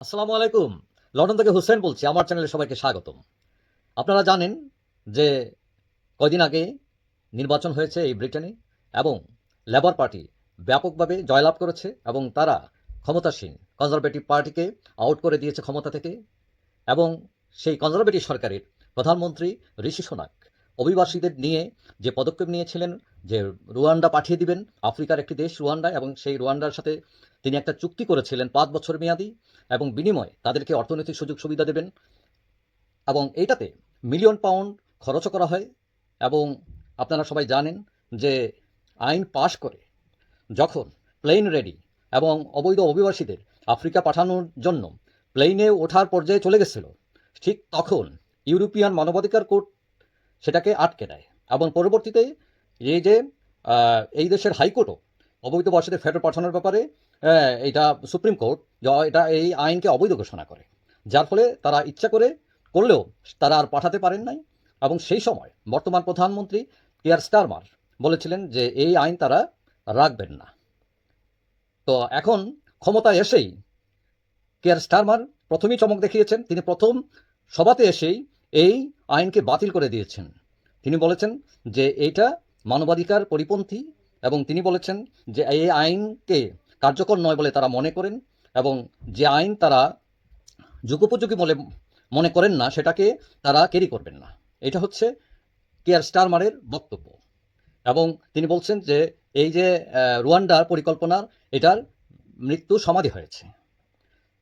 আসসালামু আলাইকুম। লন্ডন থেকে হুসেন বলছি, আমার চ্যানেলে সবাইকে স্বাগতম। আপনারা জানেন যে কয়দিন আগে নির্বাচন হয়েছে এই ব্রিটেনে এবং লেবার পার্টি ব্যাপকভাবে জয়লাভ করেছে এবং তারা ক্ষমতাসীন কনজারভেটিভ পার্টিকে আউট করে দিয়েছে ক্ষমতা থেকে এবং সেই কনজারভেটিভ সরকারের প্রধানমন্ত্রী ঋষি সোনাক অভিবাসীদের নিয়ে যে পদক্ষেপ নিয়েছিলেন, যে রুয়ান্ডা পাঠিয়ে দিবেন, আফ্রিকার একটি দেশ রুয়ান্ডা এবং সেই রুয়ান্ডার সাথে তিনি একটা চুক্তি করেছিলেন পাঁচ বছর মেয়াদি এবং বিনিময়ে তাদেরকে অর্থনৈতিক সুযোগ সুবিধা দেবেন এবং এইটাতে মিলিয়ন পাউন্ড খরচও করা হয় এবং আপনারা সবাই জানেন যে আইন পাশ করে যখন প্লেন রেডি এবং অবৈধ অভিবাসীদের আফ্রিকা পাঠানোর জন্য প্লেনে ওঠার পর্যায়ে চলে গেছিল, ঠিক তখন ইউরোপিয়ান মানবাধিকার কোর্ট সেটাকে আটকে দেয় এবং পরবর্তীতে এই যে এই দেশের হাইকোর্টও অবৈধ বাসীদের ফেরত পাঠানোর ব্যাপারে এটা সুপ্রিম কোর্ট এটা এই আইনকে অবৈধ ঘোষণা করে। যার ফলে তারা ইচ্ছা করে করলেও তারা আর পাঠাতে পারেন নাই। এবং সেই সময় বর্তমান প্রধানমন্ত্রী কেয়ার স্টারমার বলেছিলেন যে, এই আইন তারা রাখবেন না। তো এখন ক্ষমতায় এসেই কেয়ার স্টারমার প্রথমেই চমক দেখিয়েছেন। তিনি প্রথম সভাতে এসেই এই আইনকে বাতিল করে দিয়েছেন। তিনি বলেছেন যে এইটা মানবাধিকার পরিপন্থী এবং তিনি বলেছেন যে এই আইনকে কার্যকর নয় বলে তারা মনে করেন এবং যে আইন তারা যুগোপযোগী বলে মনে করেন না, সেটাকে তারা ক্যারি করবেন না। এটা হচ্ছে কেয়ার স্টারমারের বক্তব্য। এবং তিনি বলছেন যে এই যে রুয়ান্ডার পরিকল্পনার এটার মৃত্যু সমাধি হয়েছে।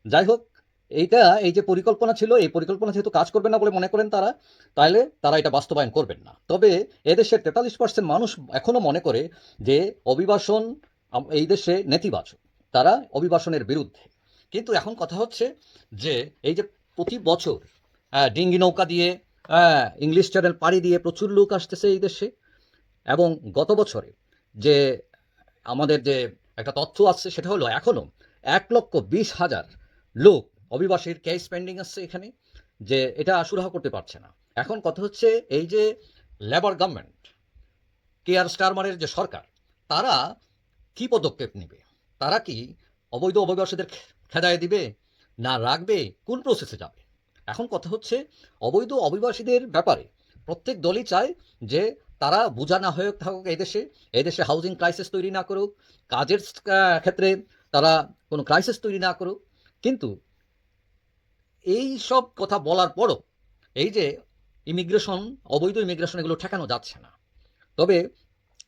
যাই হোক এইটা এই যে পরিকল্পনা ছিল এই পরিকল্পনা যেহেতু কাজ করবে না বলে মনে করেন তারা তাহলে তারা এটা বাস্তবায়ন করবেন না। তবে এদেশের তেতাল্লিশ পার্সেন্ট মানুষ এখনও মনে করে যে অভিবাসন এই দেশে নেতিবাচক। তারা অভিবাসনের বিরুদ্ধে। কিন্তু এখন কথা হচ্ছে যে এই যে প্রতি বছর আহ, ডিঙ্গি নৌকা দিয়ে আহ, ইংলিশ চ্যানেল পাড়ি দিয়ে প্রচুর লোক আসতেছে এই দেশে। এবং গত বছরে যে আমাদের যে একটা তথ্য আছে সেটা হলো এখনও এক লক্ষ বিশ হাজার লোক অভিবাসীর কেস পেন্ডিং আসছে এখানে, যে এটা সুরাহা করতে পারছে না। এখন কথা হচ্ছে এই যে লেবার গভর্নমেন্ট কে আর স্টারমারের যে সরকার, তারা কি পদক্ষেপ নেবে? তারা কি অবৈধ অভিবাসীদের খেদায় দিবে? না রাখবে? কোন প্রসেসে যাবে? এখন কথা হচ্ছে অবৈধ অভিবাসীদের ব্যাপারে প্রত্যেক দলই চায় যে তারা বোঝা না হয়ে থাকুক এদেশে এদেশে হাউজিং ক্রাইসিস তৈরি না করুক, কাজের ক্ষেত্রে তারা কোনো ক্রাইসিস তৈরি না করুক। কিন্তু এই সব কথা বলার পরও এই যে ইমিগ্রেশন, অবৈধ ইমিগ্রেশন এগুলো ঠেকানো যাচ্ছে না। তবে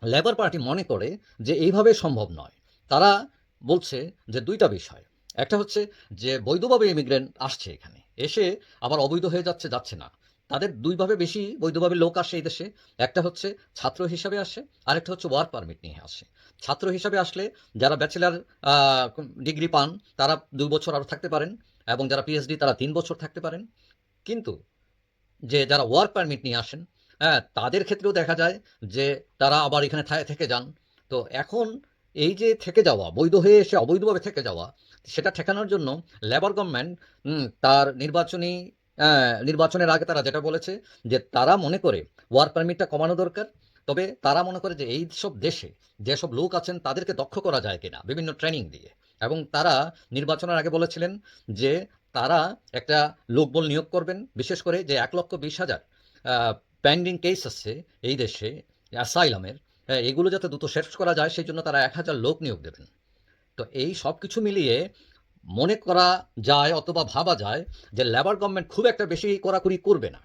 লেবার পার্টি মনে করে যে এইভাবে সম্ভব নয়। তারা বলছে যে দুইটা বিষয়। একটা হচ্ছে যে বৈধভাবে ইমিগ্রেন্ট আসছে এখানে। এসে আবার অবৈধ হয়ে যাচ্ছে যাচ্ছে না। তাদের দুইভাবে বেশি বৈধভাবে লোক আসে এই দেশে। একটা হচ্ছে ছাত্র হিসাবে আসে, আরেকটা হচ্ছে ওয়ার্ক পারমিট নিয়ে আসে। ছাত্র হিসাবে আসলে যারা ব্যাচেলার ডিগ্রি পান, তারা দুই বছর আরও থাকতে পারেন। এবং যারা পিএইচডি তারা তিন বছর থাকতে পারেন। কিন্তু যে যারা ওয়ার্ক পারমিট নিয়ে আসেন হ্যাঁ তাদের ক্ষেত্রেও দেখা যায় যে তারা আবার এখানে থেকে যান। তো এখন এই যে থেকে যাওয়া, বৈধ হয়ে এসে অবৈধভাবে থেকে যাওয়া, সেটা ঠেকানোর জন্য লেবার গভর্নমেন্ট তার নির্বাচনী নির্বাচনের আগে তারা যেটা বলেছে যে তারা মনে করে ওয়ার্ক পারমিটটা কমানো দরকার। তবে তারা মনে করে যে এই সব দেশে যেসব লোক আছেন, তাদেরকে দক্ষ করা যায় কিনা, বিভিন্ন ট্রেনিং দিয়ে। এবং তারা নির্বাচনের আগে বলেছিলেন যে তারা একটা লোকবল নিয়োগ করবেন, বিশেষ করে যে এক লক্ষ বিশ হাজার পেন্ডিং কেস আছে এই দেশে অ্যাসাইলামের এগুলো যাতে দ্রুত শেষ করা যায় সেই জন্য তারা এক হাজার লোক নিয়োগ দেবেন। তো এই সব কিছু মিলিয়ে মনে করা যায় অথবা ভাবা যায় যে লেবার গভর্নমেন্ট খুব একটা বেশি কড়াকড়ি করবে না।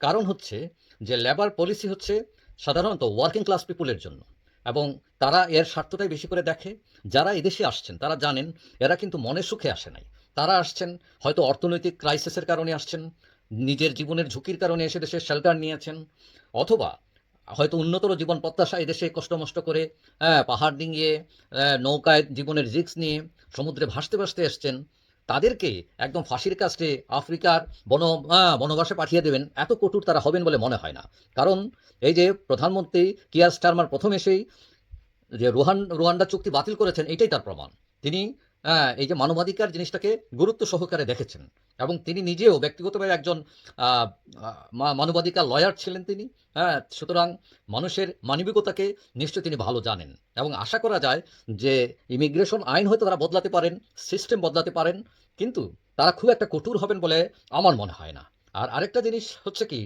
কারণ হচ্ছে যে লেবার পলিসি হচ্ছে সাধারণত ওয়ার্কিং ক্লাস পিপুলের জন্য। এবং তারা এর স্বার্থটাই বেশি করে দেখে। যারা এদেশে আসছেন তারা জানেন এরা কিন্তু মনে সুখে আসে নাই। তারা আসছেন হয়তো অর্থনৈতিক ক্রাইসিসের কারণে আসছেন নিজের জীবনের ঝুঁকির কারণে এসে দেশে শেল্টার নিয়েছেন অথবা হয়তো উন্নতর জীবন প্রত্যাশা এদেশে কষ্টমষ্ট করে হ্যাঁ, পাহাড় ডিঙিয়ে নৌকায় জীবনের রিস্ক নিয়ে সমুদ্রে ভাসতে ভাসতে এসছেন। তাদেরকে একদম ফাঁসির কাছে আফ্রিকার বন বনবাসে পাঠিয়ে দেবেন, এত কঠোর তারা হবেন বলে মনে হয় না। কারণ এই যে প্রধানমন্ত্রী কিয়ার স্টারমার প্রথম এসেই যে রোহান রোহান্ডা চুক্তি বাতিল করেছেন, এটাই তার প্রমাণ। তিনি এই যে মানবাধিকার জিনিসটাকে গুরুত্ব সহকারে দেখেছেন। এবং তিনি নিজেও ব্যক্তিগতভাবে একজন মানবাধিকার লয়ার ছিলেন তিনি। হ্যাঁ সুতরাং মানুষের মানবিকতাকে নিশ্চয়ই তিনি ভালো জানেন। এবং আশা করা যায় যে ইমিগ্রেশন আইন হয়তো তারা বদলাতে পারেন, সিস্টেম বদলাতে পারেন, কিন্তু তারা খুব একটা কঠোর হবেন বলে আমার মনে হয় না। আর আরেকটা জিনিস হচ্ছে কি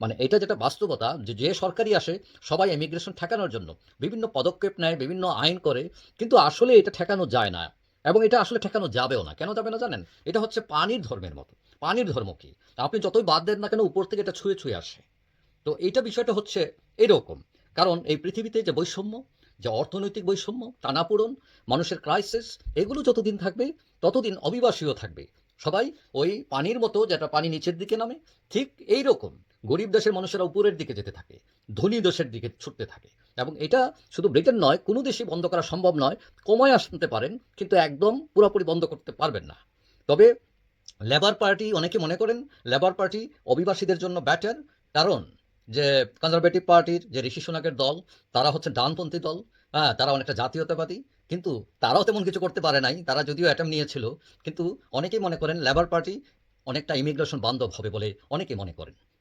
মানে এটা যেটা বাস্তবতা যে যে সরকারি আসে, সবাই ইমিগ্রেশন ঠেকানোর জন্য। বিভিন্ন পদক্ষেপ নেয়, বিভিন্ন আইন করে, কিন্তু আসলে এটা ঠেকানো যায় না। এবং এটা আসলে ঠেকানো যাবেও না। কেন যাবে না জানেন? এটা হচ্ছে পানির ধর্মের মতো। পানির ধর্ম কি? আপনি যতই বাদ দেন না কেন উপর থেকে এটা ছুঁয়ে ছুঁয়ে আসে। তো এইটা বিষয়টা হচ্ছে এরকম। কারণ এই পৃথিবীতে যে বৈষম্য, যে অর্থনৈতিক বৈষম্য, টানাপোড়ন, মানুষের ক্রাইসিস এগুলো যতদিন থাকবে, ততদিন অভিবাসীও থাকবে। সবাই ওই পানির মতো যেটা পানি নিচের দিকে নামে, ঠিক এই রকম গরিব দেশের মানুষেরা উপরের দিকে যেতে থাকে, ধনী দেশের দিকে ছুটতে থাকে। এবং এটা শুধু ব্রিটেন নয়, কোনো দেশই বন্ধ করা সম্ভব নয়। কমায় আসতে পারেন, কিন্তু একদম পুরোপুরি বন্ধ করতে পারবেন না। তবে লেবার পার্টি অনেকে মনে করেন লেবার পার্টি অভিবাসীদের জন্য ব্যাটার কারণ যে কনজারভেটিভ পার্টির যে ঋষি সোনাকের দল, তারা হচ্ছে ডানপন্থী দল হ্যাঁ তারা অনেকটা জাতীয়তাবাদী, কিন্তু তারাও তেমন কিছু করতে পারে নাই, তারা যদিও অ্যাটেম নিয়েছিল, কিন্তু অনেকেই মনে করেন লেবার পার্টি অনেকটা ইমিগ্রেশন বান্ধব হবে বলে অনেকেই মনে করেন।